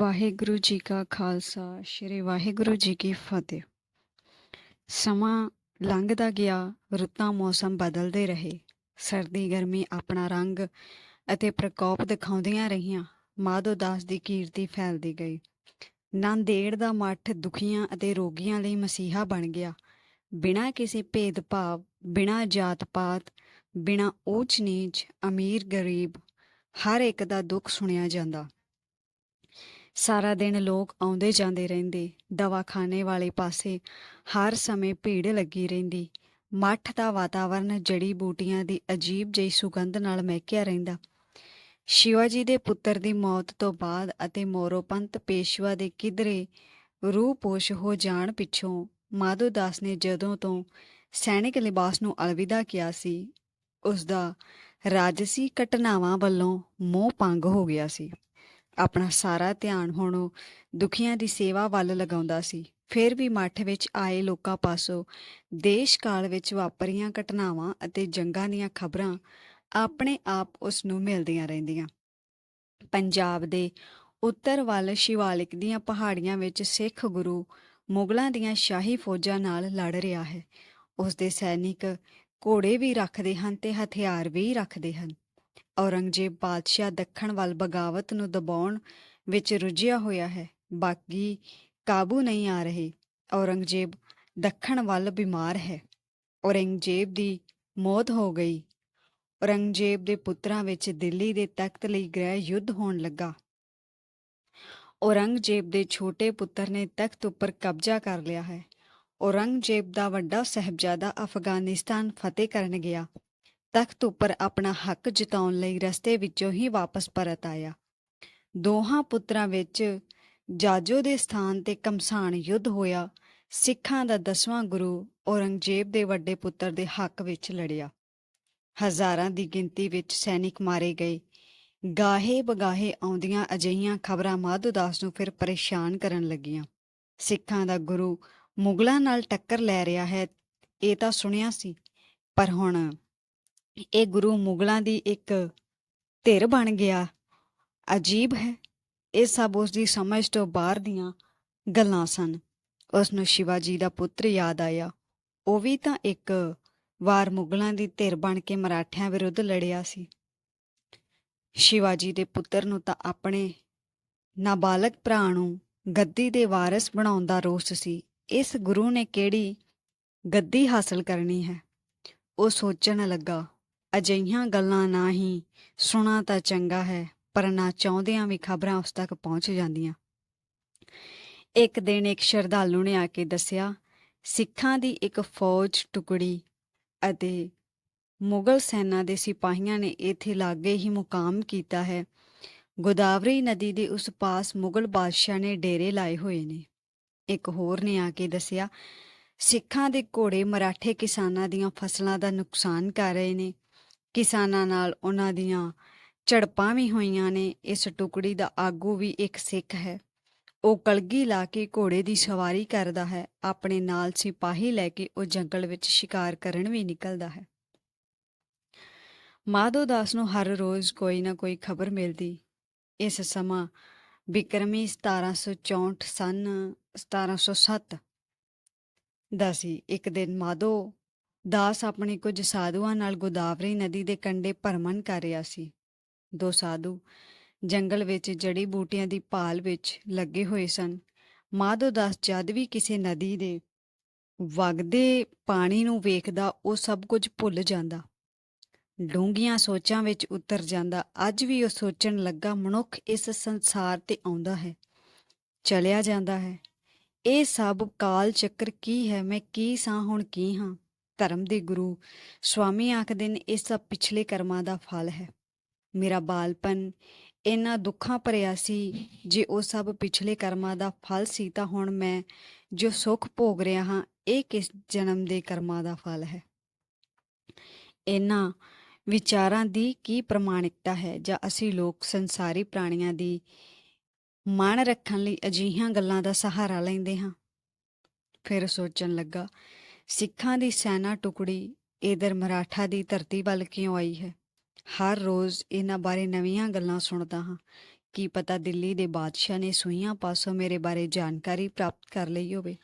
ਵਾਹਿਗੁਰੂ ਜੀ ਕਾ ਖਾਲਸਾ, ਸ੍ਰੀ ਵਾਹਿਗੁਰੂ ਜੀ ਕੀ ਫਤਿਹ। ਸਮਾਂ ਲੰਘਦਾ ਗਿਆ, ਰੁੱਤਾਂ ਮੌਸਮ ਬਦਲਦੇ ਰਹੇ। ਸਰਦੀ, ਗਰਮੀ ਆਪਣਾ ਰੰਗ ਅਤੇ ਪ੍ਰਕੋਪ ਦਿਖਾਉਂਦੀਆਂ ਰਹੀਆਂ। ਮਾਧੋ ਦਾਸ ਦੀ ਕੀਰਤੀ ਫੈਲਦੀ ਗਈ। ਨਾਂਦੇੜ ਦਾ ਮੱਠ ਦੁਖੀਆਂ ਅਤੇ ਰੋਗੀਆਂ ਲਈ ਮਸੀਹਾ ਬਣ ਗਿਆ। ਬਿਨਾਂ ਕਿਸੇ ਭੇਦਭਾਵ, ਬਿਨਾਂ ਜਾਤ ਪਾਤ ਬਿਨਾਂ ਊਚ ਨੀਚ ਅਮੀਰ ਗਰੀਬ ਹਰ ਇੱਕ ਦਾ ਦੁੱਖ ਸੁਣਿਆ ਜਾਂਦਾ। ਸਾਰਾ ਦਿਨ ਲੋਕ ਆਉਂਦੇ ਜਾਂਦੇ ਰਹਿੰਦੇ, ਦਵਾਖਾਨੇ ਵਾਲੇ ਪਾਸੇ ਹਰ ਸਮੇਂ ਭੀੜ ਲੱਗੀ ਰਹਿੰਦੀ। ਮੱਠ ਦਾ ਵਾਤਾਵਰਨ ਜੜੀ ਬੂਟੀਆਂ ਦੀ ਅਜੀਬ ਜਿਹੀ ਸੁਗੰਧ ਨਾਲ ਮਹਿਕਿਆ ਰਹਿੰਦਾ। ਸ਼ਿਵਾਜੀ ਦੇ ਪੁੱਤਰ ਦੀ ਮੌਤ ਤੋਂ ਬਾਅਦ ਅਤੇ ਮੋਰੋਪੰਤ ਪੇਸ਼ਵਾ ਦੇ ਕਿਧਰੇ ਰੂਹ ਪੋਸ਼ ਹੋ ਜਾਣ ਪਿੱਛੋਂ ਮਾਧੋ ਦਾਸ ਨੇ ਜਦੋਂ ਤੋਂ ਸੈਨਿਕ ਲਿਬਾਸ ਨੂੰ ਅਲਵਿਦਾ ਕਿਹਾ ਸੀ ਉਸ ਦਾ ਰਾਜਸੀ ਘਟਨਾਵਾਂ ਵੱਲੋਂ ਮੋਹ ਭੰਗ ਹੋ ਗਿਆ ਸੀ। ਆਪਣਾ ਸਾਰਾ ਧਿਆਨ ਹੁਣ ਉਹ ਦੁਖੀਆਂ ਦੀ ਸੇਵਾ ਵੱਲ ਲਗਾਉਂਦਾ ਸੀ। ਫਿਰ ਵੀ ਮੱਠ ਵਿੱਚ ਆਏ ਲੋਕਾਂ ਪਾਸੋਂ ਦੇਸ਼ ਕਾਲ ਵਿੱਚ ਵਾਪਰੀਆਂ ਘਟਨਾਵਾਂ ਅਤੇ ਜੰਗਾਂ ਦੀਆਂ ਖਬਰਾਂ ਆਪਣੇ ਆਪ ਉਸ ਨੂੰ ਮਿਲਦੀਆਂ ਰਹਿੰਦੀਆਂ। ਪੰਜਾਬ ਦੇ ਉੱਤਰ ਵੱਲ ਸ਼ਿਵਾਲਿਕ ਦੀਆਂ ਪਹਾੜੀਆਂ ਵਿੱਚ ਸਿੱਖ ਗੁਰੂ ਮੁਗਲਾਂ ਦੀਆਂ ਸ਼ਾਹੀ ਫੌਜਾਂ ਨਾਲ ਲੜ ਰਿਹਾ ਹੈ। ਉਸ ਦੇ ਸੈਨਿਕ ਘੋੜੇ ਵੀ ਰੱਖਦੇ ਹਨ ਤੇ ਹਥਿਆਰ ਵੀ ਰੱਖਦੇ ਹਨ। ਔਰੰਗਜ਼ੇਬ ਬਾਦਸ਼ਾਹ ਦੱਖਣ ਵੱਲ ਬਗਾਵਤ ਨੂੰ ਦਬਾਉਣ ਵਿੱਚ ਰੁੱਝਿਆ ਹੋਇਆ ਹੈ। ਬਾਕੀ ਕਾਬੂ ਨਹੀਂ ਆ ਰਹੇ। ਔਰੰਗਜ਼ੇਬ ਦੱਖਣ ਵੱਲ ਬਿਮਾਰ ਹੈ। ਔਰੰਗਜ਼ੇਬ ਦੀ ਮੌਤ ਹੋ ਗਈ। ਔਰੰਗਜ਼ੇਬ ਦੇ ਪੁੱਤਰਾਂ ਵਿੱਚ ਦਿੱਲੀ ਦੇ ਤਖਤ ਲਈ ਗ੍ਰਹਿ ਯੁੱਧ ਹੋਣ ਲੱਗਾ। ਔਰੰਗਜ਼ੇਬ ਦੇ ਛੋਟੇ ਪੁੱਤਰ ਨੇ ਤਖਤ ਉੱਪਰ ਕਬਜ਼ਾ ਕਰ ਲਿਆ ਹੈ। ਔਰੰਗਜ਼ੇਬ ਦਾ ਵੱਡਾ ਸਹਿਬਜ਼ਾਦਾ ਅਫਗਾਨਿਸਤਾਨ ਫਤਿਹ ਕਰਨ ਗਿਆ। ਤਖਤ ਉੱਪਰ ਆਪਣਾ ਹੱਕ ਜਿਤਾਉਣ ਲਈ ਰਸਤੇ ਵਿੱਚੋਂ ਹੀ ਵਾਪਸ ਪਰਤ ਆਇਆ। ਦੋਹਾਂ ਪੁੱਤਰਾਂ ਵਿੱਚ ਜਾਜੋ ਦੇ ਸਥਾਨ ਤੇ ਕਮਸਾਨ ਯੁੱਧ ਹੋਇਆ। ਸਿੱਖਾਂ ਦਾ ਦਸਵਾਂ ਗੁਰੂ ਔਰੰਗਜ਼ੇਬ ਦੇ ਵੱਡੇ ਪੁੱਤਰ ਦੇ ਹੱਕ ਵਿੱਚ ਲੜਿਆ। ਹਜ਼ਾਰਾਂ ਦੀ ਗਿਣਤੀ ਵਿੱਚ ਸੈਨਿਕ ਮਾਰੇ ਗਏ। ਗਾਹੇ ਬਗਾਹੇ ਆਉਂਦੀਆਂ ਅਜਈਆਂ ਖਬਰਾਂ ਮਾਧੋਦਾਸ ਨੂੰ ਫਿਰ ਪਰੇਸ਼ਾਨ ਕਰਨ ਲੱਗੀਆਂ। ਸਿੱਖਾਂ ਦਾ ਗੁਰੂ ਮੁਗਲਾਂ ਨਾਲ ਟੱਕਰ ਲੈ ਰਿਹਾ ਹੈ, ਇਹ ਤਾਂ ਸੁਣਿਆ ਸੀ, ਪਰ ਹੁਣ ਇਹ ਗੁਰੂ ਮੁਗਲਾਂ ਦੀ ਇੱਕ ਧਿਰ ਬਣ ਗਿਆ। ਅਜੀਬ ਹੈ। ਇਹ ਸਭ ਉਸ ਦੀ ਸਮਝ ਤੋਂ ਬਾਹਰ ਦੀਆਂ ਗੱਲਾਂ ਸਨ। ਉਸ ਨੂੰ ਸ਼ਿਵਾਜੀ ਦਾ ਪੁੱਤਰ ਯਾਦ ਆਇਆ। ਉਹ ਵੀ ਤਾਂ ਇੱਕ ਵਾਰ ਮੁਗਲਾਂ ਦੀ ਧਿਰ ਬਣ ਕੇ ਮਰਾਠਿਆਂ ਵਿਰੁੱਧ ਲੜਿਆ ਸੀ। ਸ਼ਿਵਾਜੀ ਦੇ ਪੁੱਤਰ ਨੂੰ ਤਾਂ ਆਪਣੇ ਨਾਬਾਲਗ ਭਰਾ ਨੂੰ ਗੱਦੀ ਦੇ ਵਾਰਿਸ ਬਣਾਉਣ ਦਾ ਰੋਸ ਸੀ। ਇਸ ਗੁਰੂ ਨੇ ਕਿਹੜੀ ਗੱਦੀ ਹਾਸਲ ਕਰਨੀ ਹੈ? ਉਹ ਸੋਚਣ ਲੱਗਾ ਅਜਿਹੀਆਂ ਗੱਲਾਂ ਨਾ ਹੀ ਸੁਣਾ ਤਾਂ ਚੰਗਾ ਹੈ, ਪਰ ਨਾ ਚਾਹੁੰਦਿਆਂ ਵੀ ਖਬਰਾਂ ਉਸ ਤੱਕ ਪਹੁੰਚ ਜਾਂਦੀਆਂ। ਇੱਕ ਦਿਨ ਇੱਕ ਸ਼ਰਧਾਲੂ ਨੇ ਆ ਕੇ ਦੱਸਿਆ, ਸਿੱਖਾਂ ਦੀ ਇੱਕ ਫੌਜ ਟੁਕੜੀ ਅਤੇ ਮੁਗਲ ਸੈਨਾ ਦੇ ਸਿਪਾਹੀਆਂ ਨੇ ਇੱਥੇ ਲਾਗੇ ਹੀ ਮੁਕਾਮ ਕੀਤਾ ਹੈ। ਗੋਦਾਵਰੀ ਨਦੀ ਦੇ ਉਸ ਪਾਸ ਮੁਗਲ ਬਾਦਸ਼ਾਹ ਨੇ ਡੇਰੇ ਲਾਏ ਹੋਏ ਨੇ। ਇੱਕ ਹੋਰ ਨੇ ਆ ਕੇ ਦੱਸਿਆ, ਸਿੱਖਾਂ ਦੇ ਘੋੜੇ ਮਰਾਠੇ ਕਿਸਾਨਾਂ ਦੀਆਂ ਫਸਲਾਂ ਦਾ ਨੁਕਸਾਨ ਕਰ ਰਹੇ ਨੇ। ਕਿਸਾਨਾਂ ਨਾਲ ਉਹਨਾਂ ਦੀਆਂ ਝੜਪਾਂ ਵੀ ਹੋਈਆਂ ਨੇ। ਇਸ ਟੁਕੜੀ ਦਾ ਆਗੂ ਵੀ ਇੱਕ ਸਿੱਖ ਹੈ। ਉਹ ਕਲਗੀ ਲਾ ਕੇ ਘੋੜੇ ਦੀ ਸਵਾਰੀ ਕਰਦਾ ਹੈ। ਆਪਣੇ ਨਾਲ ਸਿਪਾਹੀ ਲੈ ਕੇ ਉਹ ਜੰਗਲ ਵਿੱਚ ਸ਼ਿਕਾਰ ਕਰਨ ਵੀ ਨਿਕਲਦਾ ਹੈ। ਮਾਧੋ ਦਾਸ ਨੂੰ ਹਰ ਰੋਜ਼ ਕੋਈ ਨਾ ਕੋਈ ਖਬਰ ਮਿਲਦੀ। ਇਸ ਸਮਾਂ ਬਿਕਰਮੀ 1764 ਸਨ 1707 ਦਾ ਸੀ। ਇੱਕ ਦਿਨ ਮਾਧੋ ਦਾਸ ਆਪਣੇ ਕੁਝ ਸਾਧੂਆਂ ਨਾਲ ਗੋਦਾਵਰੀ ਨਦੀ ਦੇ ਕੰਢੇ ਭਰਮਣ ਕਰ ਰਿਹਾ ਸੀ। ਦੋ ਸਾਧੂ ਜੰਗਲ ਵਿੱਚ ਜੜੀ ਬੂਟੀਆਂ ਦੀ ਭਾਲ ਵਿੱਚ ਲੱਗੇ ਹੋਏ ਸਨ। ਮਾਧੋ ਦਾਸ ਜਦ ਵੀ ਕਿਸੇ ਨਦੀ ਦੇ ਵਗਦੇ ਪਾਣੀ ਨੂੰ ਵੇਖਦਾ, ਉਹ ਸਭ ਕੁਝ ਭੁੱਲ ਜਾਂਦਾ। ਡੂੰਘੀਆਂ ਸੋਚਾਂ ਵਿੱਚ ਉਤਰ ਜਾਂਦਾ। ਅੱਜ ਵੀ ਉਹ ਸੋਚਣ ਲੱਗਾ, ਮਨੁੱਖ ਇਸ ਸੰਸਾਰ ਤੇ ਆਉਂਦਾ ਹੈ, ਚਲਿਆ ਜਾਂਦਾ ਹੈ। ਇਹ ਸਭ ਕਾਲ ਚੱਕਰ ਕੀ ਹੈ? ਮੈਂ ਕੀ ਸਾਂ, ਹੁਣ ਕੀ ਹਾਂ? ਧਰਮ ਦੇ ਗੁਰੂ ਸਵਾਮੀ ਆਖਦੇ ਨੇ, ਇਹ ਸਭ ਪਿਛਲੇ ਕਰਮਾਂ ਦਾ ਫਲ ਹੈ। ਮੇਰਾ ਬਾਲਪਨ ਇਹਨਾਂ ਦੁੱਖਾਂ ਭਰਿਆ ਸੀ ਜੇ ਉਹ ਸਭ ਪਿਛਲੇ ਕਰਮਾਂ ਦਾ ਫਲ ਸੀ ਤਾਂ ਹੁਣ ਮੈਂ ਜੋ ਸੁੱਖ ਭੋਗ ਰਿਹਾ ਹਾਂ, ਇਹ ਕਿਸ ਜਨਮ ਦੇ ਕਰਮਾਂ ਦਾ ਫਲ ਹੈ? ਇਹਨਾਂ ਵਿਚਾਰਾਂ ਦੀ ਕੀ ਪ੍ਰਮਾਣਿਕਤਾ ਹੈ? ਜਾਂ ਅਸੀਂ ਲੋਕ ਸੰਸਾਰੀ ਪ੍ਰਾਣੀਆਂ ਦੀ ਮਨ ਰੱਖਣ ਲਈ ਅਜਿਹੀਆਂ ਗੱਲਾਂ ਦਾ ਸਹਾਰਾ ਲੈਂਦੇ ਹਾਂ? ਫਿਰ ਸੋਚਣ ਲੱਗਾ ਸਿੱਖਾਂ ਦੀ ਸੈਨਾ ਟੁਕੜੀ ਇਧਰ ਮਰਾਠਾ ਦੀ ਧਰਤੀ ਵੱਲ ਕਿਉਂ ਆਈ ਹੈ? ਹਰ ਰੋਜ਼ ਇਹਨਾਂ ਬਾਰੇ ਨਵੀਆਂ ਗੱਲਾਂ ਸੁਣਦਾ ਹਾਂ। ਕੀ ਪਤਾ ਦਿੱਲੀ ਦੇ ਬਾਦਸ਼ਾਹ ਨੇ ਸੂਈਆਂ ਪਾਸੋਂ ਮੇਰੇ ਬਾਰੇ ਜਾਣਕਾਰੀ ਪ੍ਰਾਪਤ ਕਰ ਲਈ ਹੋਵੇ?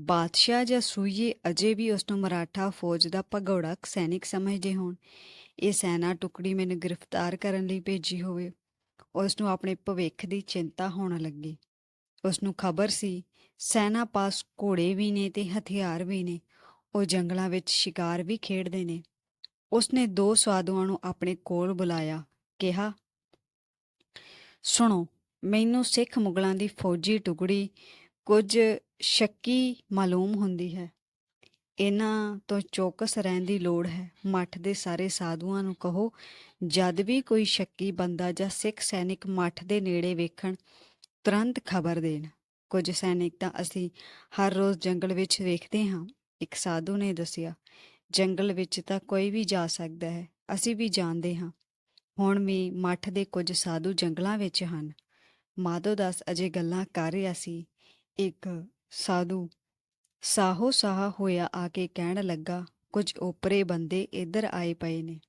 ਬਾਦਸ਼ਾਹ ਜਾਂ ਸੂਈਏ ਅਜੇ ਵੀ ਉਸ ਨੂੰ ਮਰਾਠਾ ਫੌਜ ਦਾ ਭਗੌੜਾ ਸੈਨਿਕ ਸਮਝਦੇ ਹੋਣ। ਇਹ ਸੈਨਾ ਟੁਕੜੀ ਮੈਨੂੰ ਗ੍ਰਿਫਤਾਰ ਕਰਨ ਲਈ ਭੇਜੀ ਹੋਵੇ। ਉਸ ਨੂੰ ਆਪਣੇ ਭਵਿੱਖ ਦੀ ਚਿੰਤਾ ਹੋਣ ਲੱਗੀ। ਉਸ ਨੂੰ ਖਬਰ ਸੀ, ਸੈਨਾ ਪਾਸ ਘੋੜੇ ਵੀ ਨੇ ਤੇ ਹਥਿਆਰ ਵੀ ਨੇ। ਉਹ ਜੰਗਲਾਂ ਵਿੱਚ ਸ਼ਿਕਾਰ ਵੀ ਖੇਡਦੇ ਨੇ। ਉਸਨੇ ਦੋ ਸਾਧੂਆਂ ਨੂੰ ਆਪਣੇ ਕੋਲ ਬੁਲਾਇਆ, ਕਿਹਾ, ਸੁਣੋ, ਮੈਨੂੰ ਸਿੱਖ ਮੁਗਲਾਂ ਦੀ ਫੌਜੀ ਟੁਕੜੀ ਕੁਝ ਸ਼ੱਕੀ ਮਾਲੂਮ ਹੁੰਦੀ ਹੈ। ਇਹਨਾਂ ਤੋਂ ਚੌਕਸ ਰਹਿਣ ਦੀ ਲੋੜ ਹੈ। ਮੱਠ ਦੇ ਸਾਰੇ ਸਾਧੂਆਂ ਨੂੰ ਕਹੋ, ਜਦ ਵੀ ਕੋਈ ਸ਼ੱਕੀ ਬੰਦਾ ਜਾਂ ਸਿੱਖ ਸੈਨਿਕ ਮੱਠ ਦੇ ਨੇੜੇ ਵੇਖਣ, ਤੁਰੰਤ ਖਬਰ ਦੇਣ। ਕੁਝ ਸੈਨਿਕ ਤਾਂ ਅਸੀਂ ਹਰ ਰੋਜ਼ ਜੰਗਲ ਵਿੱਚ ਵੇਖਦੇ ਹਾਂ। ਇੱਕ ਸਾਧੂ ਨੇ ਦੱਸਿਆ, ਜੰਗਲ ਵਿੱਚ ਤਾਂ ਕੋਈ ਵੀ ਜਾ ਸਕਦਾ ਹੈ, ਅਸੀਂ ਵੀ ਜਾਣਦੇ ਹਾਂ। ਹੁਣ ਵੀ ਮੱਠ ਦੇ ਕੁਝ ਸਾਧੂ ਜੰਗਲਾਂ ਵਿੱਚ ਹਨ। ਮਾਧੋ ਦਾਸ ਅਜੇ ਗੱਲਾਂ ਕਰ ਰਿਹਾ ਸੀ। ਇੱਕ ਸਾਧੂ ਸਾਹੋ ਸਾਹ ਹੋਇਆ ਆ ਕੇ ਕਹਿਣ ਲੱਗਾ, ਕੁਝ ਓਪਰੇ ਬੰਦੇ ਇੱਧਰ ਆਏ ਪਏ ਨੇ।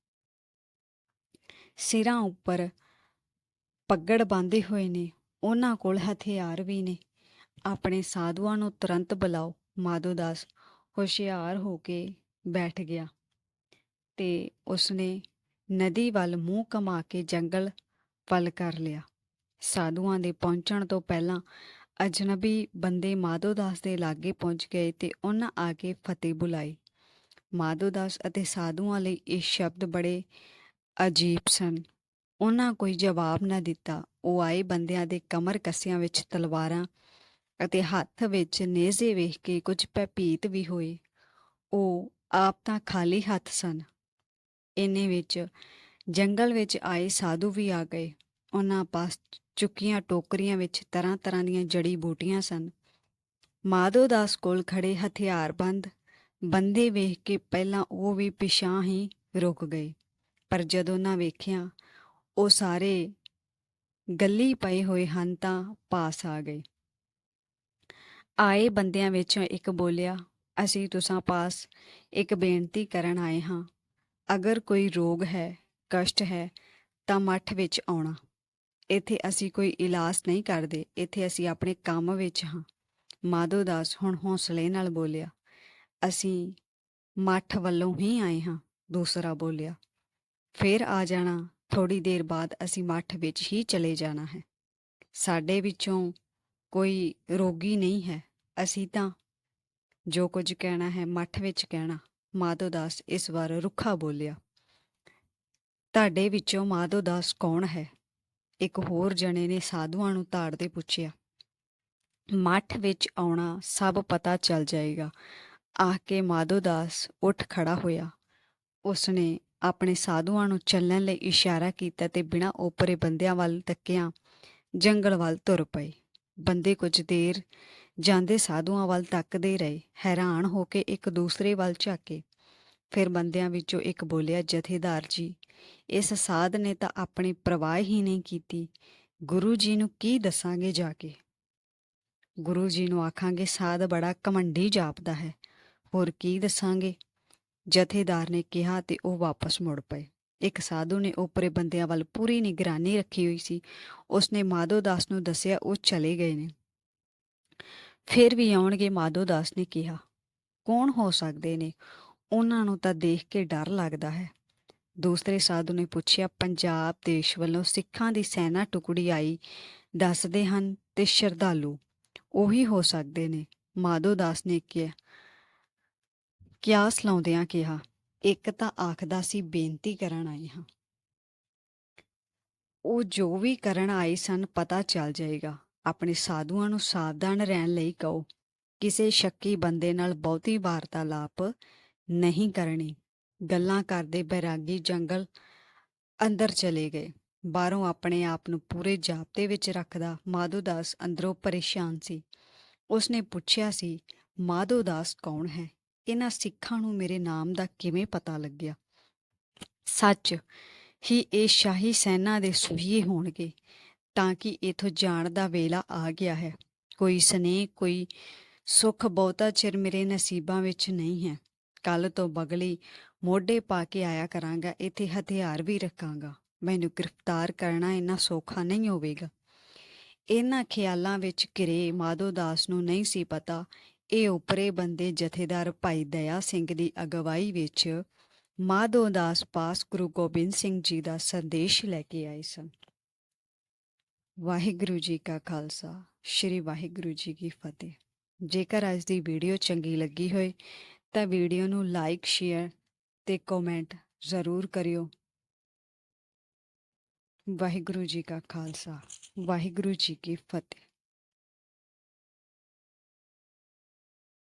ਸਿਰਾਂ ਉੱਪਰ ਪੱਗੜ ਬਾਂਧੇ ਹੋਏ ਨੇ। ਉਹਨਾਂ ਕੋਲ ਹਥਿਆਰ ਵੀ ਨੇ। ਆਪਣੇ ਸਾਧੂਆਂ ਨੂੰ ਤੁਰੰਤ ਬੁਲਾਓ ਮਾਧੋ ਦਾਸ ਹੁਸ਼ਿਆਰ ਹੋ ਕੇ ਬੈਠ ਗਿਆ ਤੇ ਉਸਨੇ ਨਦੀ ਵੱਲ ਮੂੰਹ ਕਮਾ ਕੇ ਜੰਗਲ ਵੱਲ ਕਰ ਲਿਆ। ਸਾਧੂਆਂ ਦੇ ਪਹੁੰਚਣ ਤੋਂ ਪਹਿਲਾਂ ਅਜਨਬੀ ਬੰਦੇ ਮਾਧੋ ਦਾਸ ਦੇ ਲਾਗੇ ਪਹੁੰਚ ਗਏ ਤੇ ਉਹਨਾਂ ਆ ਕੇ ਫਤਿਹ ਬੁਲਾਈ। ਮਾਧੋ ਦਾਸ ਅਤੇ ਸਾਧੂਆਂ ਲਈ ਇਹ ਸ਼ਬਦ ਬੜੇ ਅਜੀਬ ਸਨ। ਉਹਨਾਂ ਕੋਈ ਜਵਾਬ ਨਾ ਦਿੱਤਾ। ਉਹ ਆਏ ਬੰਦਿਆਂ ਦੇ ਕਮਰ ਕੱਸਿਆਂ ਵਿੱਚ ਤਲਵਾਰਾਂ ਅਤੇ ਹੱਥ ਵਿੱਚ ਨੇਜ਼ੇ ਵੇਖ ਕੇ ਕੁਝ ਭੈਭੀਤ ਵੀ ਹੋਏ। ਉਹ ਆਪ ਤਾਂ ਖਾਲੀ ਹੱਥ ਸਨ। ਇੰਨੇ ਵਿੱਚ ਜੰਗਲ ਵਿੱਚ ਆਏ ਸਾਧੂ ਵੀ ਆ ਗਏ। ਉਹਨਾਂ ਪਾਸ ਚੁੱਕੀਆਂ ਟੋਕਰੀਆਂ ਵਿੱਚ ਤਰ੍ਹਾਂ ਤਰ੍ਹਾਂ ਦੀਆਂ ਜੜੀ ਬੂਟੀਆਂ ਸਨ। ਮਾਧੋ ਦਾਸ ਕੋਲ ਖੜੇ ਹਥਿਆਰਬੰਦ ਬੰਦੇ ਵੇਖ ਕੇ ਪਹਿਲਾਂ ਉਹ ਵੀ ਪਿਛਾਂ ਹੀ ਰੁਕ ਗਏ। ਪਰ ਜਦੋਂ ਨਾ ਵੇਖਿਆ, ਉਹ ਸਾਰੇ ਗੱਲੀ ਪਏ ਹੋਏ ਹਨ ਤਾਂ ਪਾਸ ਆ ਗਏ। ਆਏ ਬੰਦਿਆਂ ਵਿੱਚੋਂ ਇੱਕ ਬੋਲਿਆ, ਅਸੀਂ ਤੁਸਾਂ ਪਾਸ ਇੱਕ ਬੇਨਤੀ ਕਰਨ ਆਏ ਹਾਂ। ਅਗਰ ਕੋਈ ਰੋਗ ਹੈ, ਕਸ਼ਟ ਹੈ, ਤਾਂ ਮੱਠ ਵਿੱਚ ਆਉਣਾ। ਇੱਥੇ ਅਸੀਂ ਕੋਈ ਇਲਾਜ ਨਹੀਂ ਕਰਦੇ, ਇੱਥੇ ਅਸੀਂ ਆਪਣੇ ਕੰਮ ਵਿੱਚ ਹਾਂ। ਮਾਧੋ ਦਾਸ ਹੁਣ ਹੌਸਲੇ ਨਾਲ ਬੋਲਿਆ, ਅਸੀਂ ਮੱਠ ਵੱਲੋਂ ਹੀ ਆਏ ਹਾਂ, ਦੂਸਰਾ ਬੋਲਿਆ। ਫਿਰ ਆ ਜਾਣਾ ਥੋੜੀ ਦੇਰ ਬਾਅਦ ਅਸੀਂ ਮੱਠ ਵਿੱਚ ਹੀ ਚਲੇ ਜਾਣਾ ਹੈ। ਸਾਡੇ ਵਿੱਚੋਂ ਕੋਈ ਰੋਗੀ ਨਹੀਂ ਹੈ। ਅਸੀਂ ਤਾਂ ਜੋ ਕੁਝ ਕਹਿਣਾ ਹੈ, ਮੱਠ ਵਿੱਚ ਕਹਿਣਾ, ਮਾਧੋ ਦਾਸ ਇਸ ਵਾਰ ਰੁੱਖਾ ਬੋਲਿਆ। ਤੁਹਾਡੇ ਵਿੱਚੋਂ ਮਾਧੋ ਦਾਸ ਕੌਣ ਹੈ? ਇੱਕ ਹੋਰ ਜਣੇ ਨੇ ਸਾਧੂਆਂ ਨੂੰ ਤਾੜਦੇ ਪੁੱਛਿਆ। ਮੱਠ ਵਿੱਚ ਆਉਣਾ ਸਭ ਪਤਾ ਚੱਲ ਜਾਏਗਾ। ਆਖ ਕੇ ਮਾਧੋ ਦਾਸ ਉੱਠ ਖੜਾ ਹੋਇਆ। ਉਸਨੇ ਆਪਣੇ ਸਾਧੂਆਂ ਨੂੰ ਚੱਲਣ ਲਈ ਇਸ਼ਾਰਾ ਕੀਤਾ ਤੇ ਬਿਨਾਂ ਉਪਰੇ ਬੰਦਿਆਂ ਵੱਲ ਤੱਕਿਆਂ, ਜੰਗਲ ਵੱਲ ਤੁਰ ਪਏ। ਬੰਦੇ ਕੁਝ ਦੇਰ ਜਾਂਦੇ ਸਾਧੂਆਂ ਵੱਲ ਤੱਕਦੇ ਰਹੇ, ਹੈਰਾਨ ਹੋ ਕੇ ਇੱਕ ਦੂਸਰੇ ਵੱਲ ਝਾਕੇ। ਫਿਰ ਬੰਦਿਆਂ ਵਿੱਚੋਂ ਇੱਕ ਬੋਲਿਆ, ਜਥੇਦਾਰ ਜੀ, ਇਸ ਸਾਧ ਨੇ ਤਾਂ ਆਪਣੀ ਪਰਵਾਹ ਹੀ ਨਹੀਂ ਕੀਤੀ। ਗੁਰੂ ਜੀ ਨੂੰ ਕੀ ਦੱਸਾਂਗੇ ਜਾ ਕੇ? ਗੁਰੂ ਜੀ ਨੂੰ ਆਖਾਂਗੇ, ਸਾਧ ਬੜਾ ਕਮੰਡੀ ਜਾਪਦਾ ਹੈ। ਹੋਰ ਕੀ ਦੱਸਾਂਗੇ? ਜਥੇਦਾਰ ਨੇ ਕਿਹਾ ਤੇ ਉਹ ਵਾਪਸ ਮੁੜ ਪਏ। ਇੱਕ ਸਾਧੂ ਨੇ ਉਪਰੇ ਬੰਦਿਆਂ ਵੱਲ ਪੂਰੀ ਨਿਗਰਾਨੀ ਰੱਖੀ ਹੋਈ ਸੀ। ਉਸਨੇ ਮਾਧੋ ਦਾਸ ਨੂੰ ਦੱਸਿਆ ਉਹ ਚਲੇ ਗਏ ਨੇ। ਫਿਰ ਵੀ ਆਉਣਗੇ, ਮਾਧੋ ਦਾਸ ਨੇ ਕਿਹਾ, ਕੌਣ ਹੋ ਸਕਦੇ ਨੇ? ਉਹਨਾਂ ਨੂੰ ਤਾਂ ਦੇਖ ਕੇ ਡਰ ਲੱਗਦਾ ਹੈ। ਦੂਸਰੇ ਸਾਧੂ ਨੇ ਪੁੱਛਿਆ, ਪੰਜਾਬ ਦੇਸ਼ ਵੱਲੋਂ ਸਿੱਖਾਂ ਦੀ ਸੈਨਾ ਟੁਕੜੀ ਆਈ, ਦੱਸਦੇ ਹਨ ਤੇ ਸ਼ਰਧਾਲੂ ਉਹੀ ਹੋ ਸਕਦੇ ਨੇ। ਮਾਧੋ ਦਾਸ ਨੇ ਕਿਹਾ, ਕਿਆਸ ਲਾਉਂਦਿਆਂ ਕਿਹਾ ਇੱਕ ਤਾਂ ਆਖਦਾ ਸੀ, ਬੇਨਤੀ ਕਰਨ ਆਏ ਹਾਂ। ਉਹ ਜੋ ਵੀ ਕਰਨ ਆਏ ਸਨ, ਪਤਾ ਚੱਲ ਜਾਏਗਾ। ਆਪਣੇ ਸਾਧੂਆਂ ਨੂੰ ਸਾਵਧਾਨ ਰਹਿਣ ਲਈ ਕਹੋ। ਕਿਸੇ ਸ਼ੱਕੀ ਬੰਦੇ ਨਾਲ ਬਹੁਤੀ ਵਾਰਤਾਲਾਪ ਨਹੀਂ ਕਰਨੀ। ਗੱਲਾਂ ਕਰਦੇ ਬੈਰਾਗੀ ਜੰਗਲ ਅੰਦਰ ਚਲੇ ਗਏ। ਬਾਹਰੋਂ ਆਪਣੇ ਆਪ ਨੂੰ ਪੂਰੇ ਜਾਪਤੇ ਵਿੱਚ ਰੱਖਦਾ ਮਾਧੋ ਦਾਸ ਅੰਦਰੋਂ ਪਰੇਸ਼ਾਨ ਸੀ। ਉਸਨੇ ਪੁੱਛਿਆ ਸੀ, ਮਾਧੋ ਦਾਸ ਕੌਣ ਹੈ? ਇਹਨਾਂ ਸਿੱਖਾਂ ਨੂੰ ਮੇਰੇ ਨਾਮ ਦਾ ਕਿਵੇਂ ਪਤਾ ਲੱਗਿਆ? ਸੱਚ, ਹੀ ਇਹ ਸ਼ਾਹੀ ਸੈਨਾ ਦੇ ਸੁਹੀਏ ਹੋਣਗੇ, ਤਾਂ ਕਿ ਇਥੋਂ ਜਾਣ ਦਾ ਵੇਲਾ ਆ ਗਿਆ ਹੈ। ਕੋਈ ਸਨੇਹ, ਕੋਈ ਸੁੱਖ ਬਹੁਤਾ ਚਿਰ ਮੇਰੇ ਨਸੀਬਾਂ ਵਿੱਚ ਨਹੀਂ ਹੈ। ਕੱਲ ਤੋਂ ਬਗਲੀ ਮੋਢੇ ਪਾ ਕੇ ਆਇਆ ਕਰਾਂਗਾ, ਇੱਥੇ ਹਥਿਆਰ ਵੀ ਰੱਖਾਂਗਾ। ਮੈਨੂੰ ਗ੍ਰਿਫਤਾਰ ਕਰਨਾ ਇੰਨਾ ਸੌਖਾ ਨਹੀਂ ਹੋਵੇਗਾ। ਇਹਨਾਂ ਖਿਆਲਾਂ ਵਿੱਚ ਘਿਰੇ ਮਾਧੋ ਦਾਸ ਨੂੰ ਨਹੀਂ ਸੀ ਪਤਾ ਇਹ ਉਪਰੇ ਬੰਦੇ ਜਥੇਦਾਰ ਭਾਈ ਦਇਆ ਸਿੰਘ ਦੀ ਅਗਵਾਈ ਵਿੱਚ ਮਾਧੋ ਦਾਸ ਪਾਸ ਗੁਰੂ ਗੋਬਿੰਦ ਸਿੰਘ ਜੀ ਦਾ ਸੰਦੇਸ਼ ਲੈ ਕੇ ਆਏ ਸਨ। ਵਾਹਿਗੁਰੂ ਜੀ ਕਾ ਖਾਲਸਾ, ਸ੍ਰੀ ਵਾਹਿਗੁਰੂ ਜੀ ਕੀ ਫਤਿਹ। ਜੇਕਰ ਅੱਜ ਦੀ ਵੀਡੀਓ ਚੰਗੀ ਲੱਗੀ ਹੋਏ, ਤਾਂ ਵੀਡੀਓ ਨੂੰ ਲਾਈਕ, ਸ਼ੇਅਰ ਤੇ ਕਮੈਂਟ ਜ਼ਰੂਰ ਕਰਿਓ। ਵਾਹਿਗੁਰੂ ਜੀ ਕਾ ਖਾਲਸਾ, ਵਾਹਿਗੁਰੂ ਜੀ ਕੀ ਫਤਿਹ।